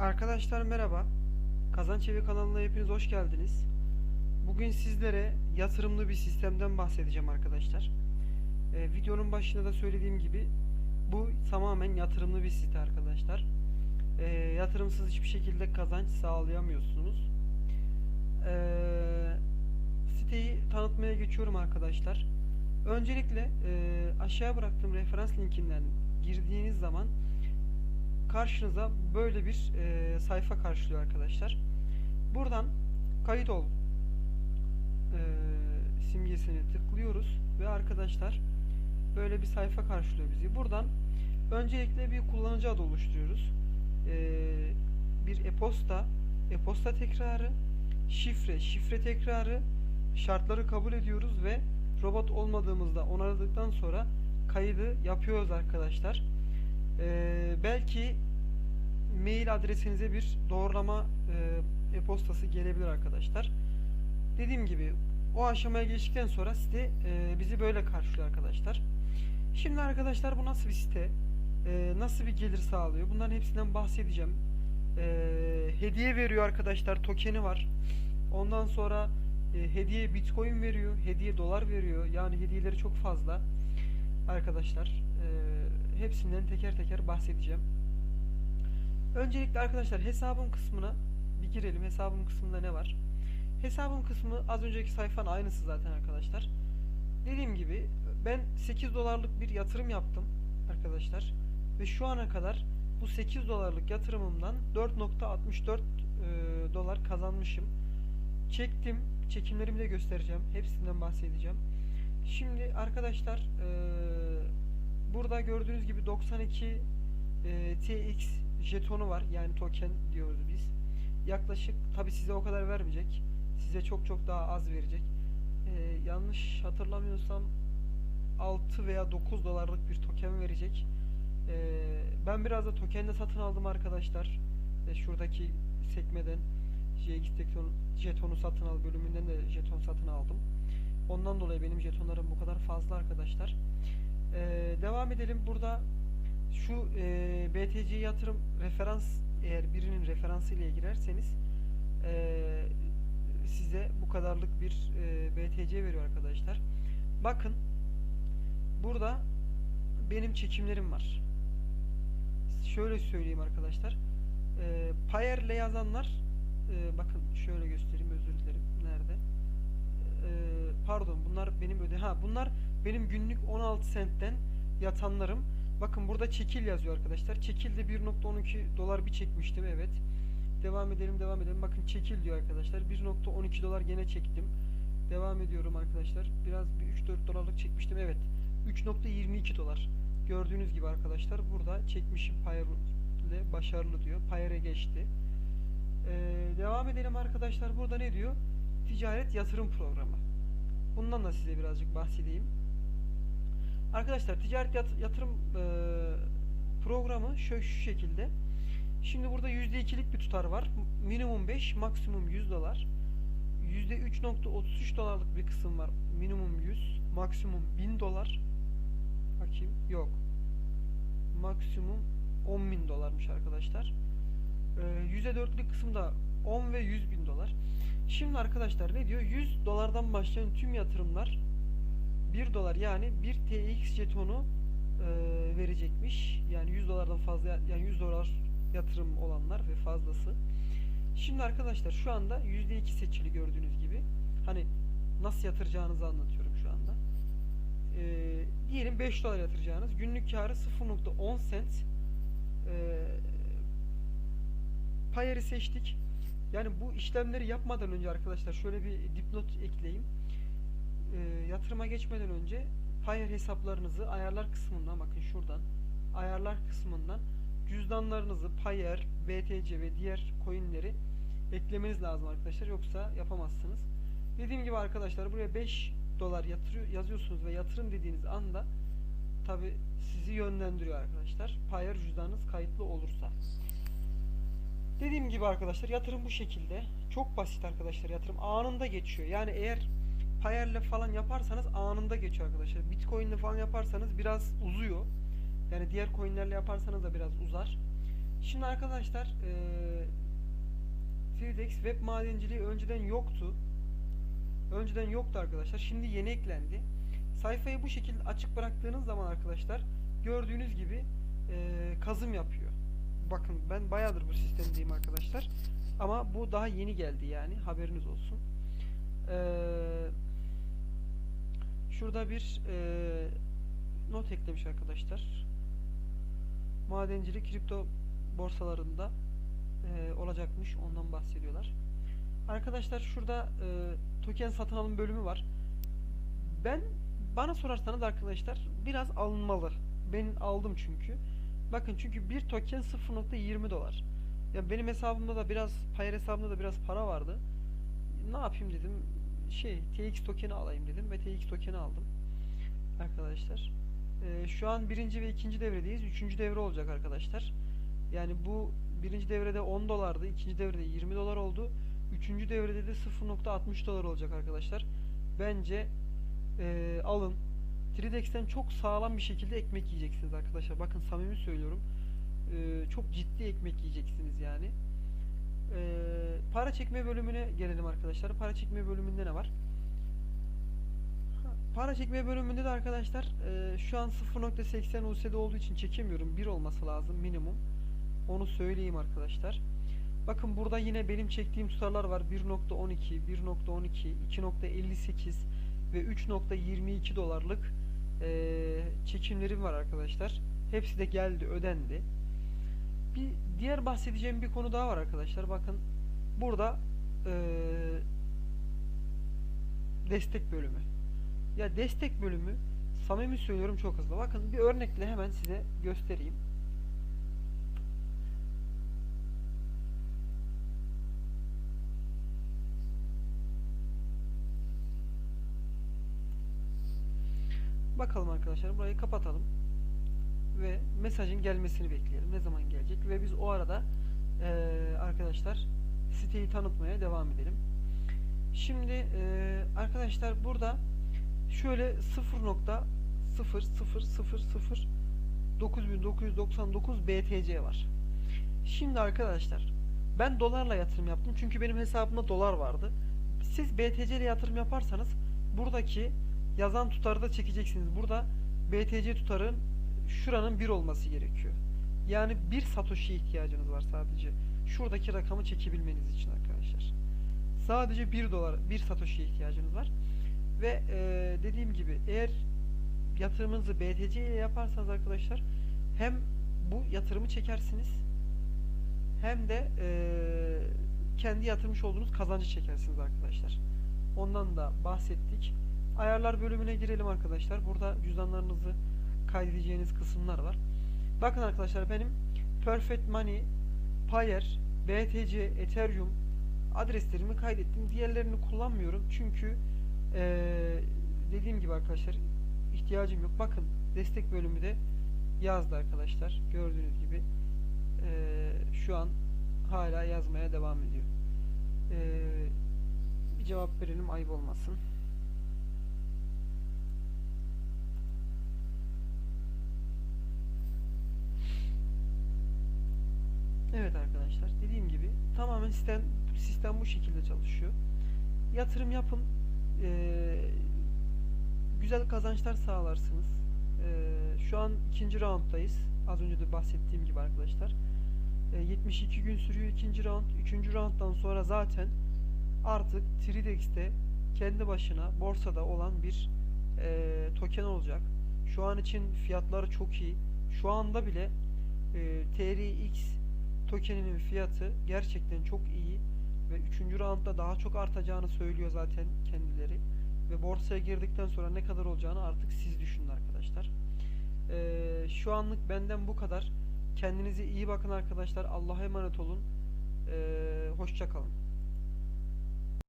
Arkadaşlar merhaba. Kazanç Evi kanalına hepiniz hoş geldiniz. Bugün sizlere yatırımlı bir sistemden bahsedeceğim arkadaşlar. Ee, videonun başında da söylediğim gibi bu tamamen yatırımlı bir site arkadaşlar. Ee, yatırımsız hiçbir şekilde kazanç sağlayamıyorsunuz. Ee, siteyi tanıtmaya geçiyorum arkadaşlar. Öncelikle e, aşağıya bıraktığım referans linkinden girdiğiniz zaman karşınıza böyle bir e, sayfa karşılıyor arkadaşlar. Buradan kayıt ol e, simgesini tıklıyoruz ve arkadaşlar böyle bir sayfa karşılıyor bizi. Buradan öncelikle bir kullanıcı adı oluşturuyoruz. E, bir e-posta, e-posta tekrarı, şifre, şifre tekrarı, şartları kabul ediyoruz ve robot olmadığımızda onayladıktan sonra kaydı yapıyoruz arkadaşlar. Ee, belki mail adresinize bir doğrulama e, e-postası gelebilir arkadaşlar. Dediğim gibi o aşamaya geçtikten sonra site e, bizi böyle karşılıyor arkadaşlar. Şimdi arkadaşlar bu nasıl bir site? E, nasıl bir gelir sağlıyor? Bunların hepsinden bahsedeceğim. E, hediye veriyor arkadaşlar. Tokeni var. Ondan sonra e, hediye bitcoin veriyor. Hediye dolar veriyor. Yani hediyeleri çok fazla. Arkadaşlar e, hepsinden teker teker bahsedeceğim. Öncelikle arkadaşlar hesabım kısmına bir girelim. Hesabım kısmında ne var? Hesabım kısmı az önceki sayfanın aynısı zaten arkadaşlar. Dediğim gibi ben 8 dolarlık bir yatırım yaptım arkadaşlar. Ve şu ana kadar bu 8 dolarlık yatırımımdan 4.64 e, dolar kazanmışım. Çektim. Çekimlerimi de göstereceğim. Hepsinden bahsedeceğim. Şimdi arkadaşlar e, burada gördüğünüz gibi 92 e, TX jetonu var. Yani token diyoruz biz. Yaklaşık tabi size o kadar vermeyecek. Size çok çok daha az verecek. E, yanlış hatırlamıyorsam 6 veya 9 dolarlık bir token verecek. E, ben biraz da tokenle satın aldım arkadaşlar. E, şuradaki sekmeden JX jeton, jetonu satın al bölümünden de jeton satın aldım. Ondan dolayı benim jetonlarım bu kadar fazla arkadaşlar. Ee, devam edelim. Burada şu e, BTC yatırım referans eğer birinin referansı ile girerseniz e, size bu kadarlık bir e, BTC veriyor arkadaşlar. Bakın burada benim çekimlerim var. Şöyle söyleyeyim arkadaşlar. E, Payer ile yazanlar e, bakın şöyle göstereyim özür dilerim. Nerede? E, pardon bunlar benim öde ha bunlar benim günlük 16 sentten yatanlarım. Bakın burada çekil yazıyor arkadaşlar. Çekilde 1.12 dolar bir çekmiştim evet. Devam edelim devam edelim. Bakın çekil diyor arkadaşlar. 1.12 dolar gene çektim. Devam ediyorum arkadaşlar. Biraz bir 3-4 dolarlık çekmiştim evet. 3.22 dolar. Gördüğünüz gibi arkadaşlar burada çekmişim Payer ile başarılı diyor. Payer'e geçti. Ee, devam edelim arkadaşlar. Burada ne diyor? Ticaret yatırım programı. Bundan da size birazcık bahsedeyim. Arkadaşlar ticaret yat- yatırım e, programı şu, şu şekilde. Şimdi burada %2'lik bir tutar var. Minimum 5, maksimum 100 dolar. %3.33 dolarlık bir kısım var. Minimum 100, maksimum 1000 dolar. Bakayım. Yok. Maksimum 10.000 dolarmış arkadaşlar. Ee, %4'lük kısımda 10 ve 100 bin dolar. Şimdi arkadaşlar ne diyor? 100 dolardan başlayan tüm yatırımlar 1 dolar yani 1 TX jetonu e, verecekmiş. Yani 100 dolardan fazla yani 100 dolar yatırım olanlar ve fazlası. Şimdi arkadaşlar şu anda %2 seçili gördüğünüz gibi. Hani nasıl yatıracağınızı anlatıyorum şu anda. E, diyelim 5 dolar yatıracağınız günlük karı 0.10 cent e, Payer'i seçtik. Yani bu işlemleri yapmadan önce arkadaşlar şöyle bir dipnot ekleyeyim. Ee, yatırıma geçmeden önce Payer hesaplarınızı ayarlar kısmından bakın şuradan ayarlar kısmından cüzdanlarınızı Payer, BTC ve diğer coinleri eklemeniz lazım arkadaşlar yoksa yapamazsınız. Dediğim gibi arkadaşlar buraya 5 dolar yatırıyor yazıyorsunuz ve yatırım dediğiniz anda tabi sizi yönlendiriyor arkadaşlar. Payer cüzdanınız kayıtlı olursa. Dediğim gibi arkadaşlar yatırım bu şekilde. Çok basit arkadaşlar yatırım anında geçiyor. Yani eğer Payer'le falan yaparsanız anında geçiyor arkadaşlar. Bitcoin'le falan yaparsanız biraz uzuyor. Yani diğer coin'lerle yaparsanız da biraz uzar. Şimdi arkadaşlar eee 3DX web madenciliği önceden yoktu. Önceden yoktu arkadaşlar. Şimdi yeni eklendi. Sayfayı bu şekilde açık bıraktığınız zaman arkadaşlar gördüğünüz gibi eee, kazım yapıyor. Bakın ben bayağıdır bu sistemdeyim arkadaşlar. Ama bu daha yeni geldi yani haberiniz olsun. Eee, şurada bir eee, not eklemiş arkadaşlar. Madencilik kripto borsalarında eee, olacakmış. Ondan bahsediyorlar. Arkadaşlar şurada eee, token satın alım bölümü var. Ben bana sorarsanız arkadaşlar biraz alınmalı. Ben aldım çünkü. Bakın çünkü bir token 0.20 dolar. Ya benim hesabımda da biraz Payer hesabımda da biraz para vardı. Ne yapayım dedim. Şey TX tokeni alayım dedim ve TX tokeni aldım. Arkadaşlar. Ee, şu an birinci ve ikinci devredeyiz. Üçüncü devre olacak arkadaşlar. Yani bu birinci devrede 10 dolardı. ikinci devrede 20 dolar oldu. Üçüncü devrede de 0.60 dolar olacak arkadaşlar. Bence eee, alın. 3Dex'ten çok sağlam bir şekilde ekmek yiyeceksiniz arkadaşlar. Bakın samimi söylüyorum. Eee, çok ciddi ekmek yiyeceksiniz yani. Eee, para çekme bölümüne gelelim arkadaşlar. Para çekme bölümünde ne var? Para çekme bölümünde de arkadaşlar eee, şu an 0.80 USD olduğu için çekemiyorum. 1 olması lazım minimum. Onu söyleyeyim arkadaşlar. Bakın burada yine benim çektiğim tutarlar var. 1.12, 1.12, 2.58 ve 3.22 dolarlık eee, çekimlerim var arkadaşlar. Hepsi de geldi, ödendi. Bir diğer bahsedeceğim bir konu daha var arkadaşlar. Bakın burada eee, destek bölümü. Ya destek bölümü samimi söylüyorum çok hızlı. Bakın bir örnekle hemen size göstereyim. Bakalım arkadaşlar burayı kapatalım ve mesajın gelmesini bekleyelim. Ne zaman gelecek ve biz o arada eee, arkadaşlar siteyi tanıtmaya devam edelim. Şimdi eee, arkadaşlar burada şöyle 0.0000 9999 BTC var. Şimdi arkadaşlar ben dolarla yatırım yaptım çünkü benim hesabımda dolar vardı. Siz BTC ile yatırım yaparsanız buradaki yazan tutarı da çekeceksiniz. Burada BTC tutarın şuranın 1 olması gerekiyor. Yani bir Satoshi'ye ihtiyacınız var sadece. Şuradaki rakamı çekebilmeniz için arkadaşlar. Sadece 1 dolar, 1 Satoshi'ye ihtiyacınız var. Ve eee, dediğim gibi eğer yatırımınızı BTC ile yaparsanız arkadaşlar hem bu yatırımı çekersiniz hem de eee, kendi yatırmış olduğunuz kazancı çekersiniz arkadaşlar. Ondan da bahsettik. Ayarlar bölümüne girelim arkadaşlar. Burada cüzdanlarınızı kaydedeceğiniz kısımlar var. Bakın arkadaşlar benim Perfect Money, Payer, BTC, Ethereum adreslerimi kaydettim. Diğerlerini kullanmıyorum çünkü eee, dediğim gibi arkadaşlar ihtiyacım yok. Bakın destek bölümü de yazdı arkadaşlar. Gördüğünüz gibi eee, şu an hala yazmaya devam ediyor. Eee, bir cevap verelim ayıp olmasın. Evet arkadaşlar dediğim gibi tamamen sistem sistem bu şekilde çalışıyor. Yatırım yapın. eee, güzel kazançlar sağlarsınız. Eee, şu an ikinci rounddayız. Az önce de bahsettiğim gibi arkadaşlar. Eee, 72 gün sürüyor ikinci round. Üçüncü rounddan sonra zaten artık 3DX'te kendi başına borsada olan bir eee, token olacak. Şu an için fiyatları çok iyi. Şu anda bile eee TRX tokeninin fiyatı gerçekten çok iyi ve 3. roundda daha çok artacağını söylüyor zaten kendileri. Ve borsaya girdikten sonra ne kadar olacağını artık siz düşünün arkadaşlar. Eee, şu anlık benden bu kadar. Kendinize iyi bakın arkadaşlar. Allah'a emanet olun. Eee hoşça kalın.